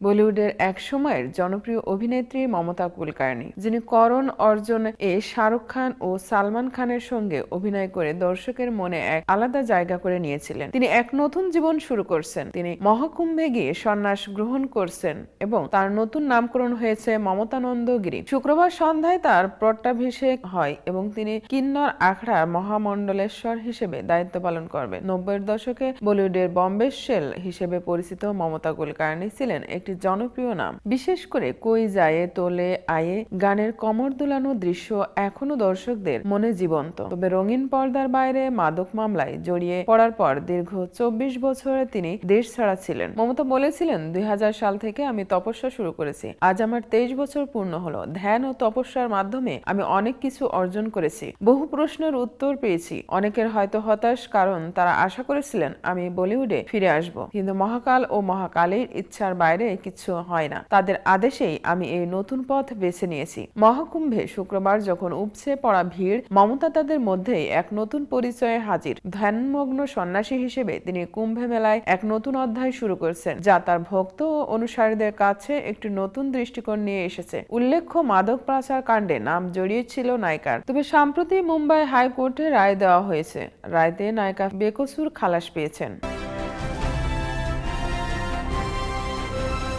বলিউডের এক সময়ের জনপ্রিয় অভিনেত্রী মমতা কুলকার্নি, যিনি করণ অর্জুন এ শাহরুখ খান ও সালমান খানের সঙ্গে অভিনয় করে দর্শকের মনে এক আলাদা জায়গা করে নিয়েছিলেন। তিনি এক নতুন জীবন শুরু করছেন। তিনি মহাকুম্ভে গিয়ে সন্ন্যাস গ্রহণ করছেন এবং তার নতুন নামকরণ হয়েছে মমতানন্দ গিরি শুক্রবার সন্ধ্যায় তার পট্টাভিষেক হয় এবং তিনি কিন্নর আখড়ার মহামণ্ডলেশ্বর হিসেবে দায়িত্ব পালন করবেন। নব্বইয়ের দশকে বলিউডের বম্বে শেল হিসেবে পরিচিত মমতা কুলকার্নি ছিলেন একটি জনপ্রিয় নাম। বিশেষ করে কই যায়, তোলে, আয়ে গানের কমর দুলানো দৃশ্য এখনও দর্শকদের মনে জীবন্ত। তবে রঙিন পর্দার বাইরে মাদক মামলায় জড়িয়ে পড়ার পর দীর্ঘ চব্বিশ বছরে তিনি দেশ ছাড়া ছিলেন। মমতা বলেছিলেন দুই সাল থেকে আমি তপস্যা শুরু করেছি। আজ আমার তেইশ বছর পূর্ণ হলো। ধ্যান ও তপস্যার মাধ্যমে আমি অনেক কিছু অর্জন করেছি। বহু প্রশ্নের উত্তর পেয়েছি। অনেকের হয়তো হতাশ, কারণ তারা আশা করেছিলেন আমি বলিউডে ফিরে আসব। কিন্তু মহাকাল ও মহাকালের ইচ্ছার বাইরে কিছু হয় না। তাদের আদেশেই আমি এই নতুন পথ বেছে নিয়েছি। মহাকুম্ভে শুক্রবার যখন উপচে পড়া ভিড়, মমতা তাদের মধ্যেই এক নতুন পরিচয়ে হাজির। ধ্যানমগ্ন সন্ন্যাসী হিসেবে তিনি কুম্ভে মেলায় এক নতুন অধ্যায় শুরু করেছেন, যা তার ভক্ত ও অনুসারীদের কাছে একটি নতুন দৃষ্টিকোণ নিয়ে এসেছে। উল্লেখ্য, মাদক পাচার কাণ্ডে নাম জড়িয়েছিল নায়িকার। তবে সম্প্রতি মুম্বাই হাইকোর্টে রায় দেওয়া হয়েছে। রায়তে নায়িকা বেকসুর খালাস পেয়েছেন।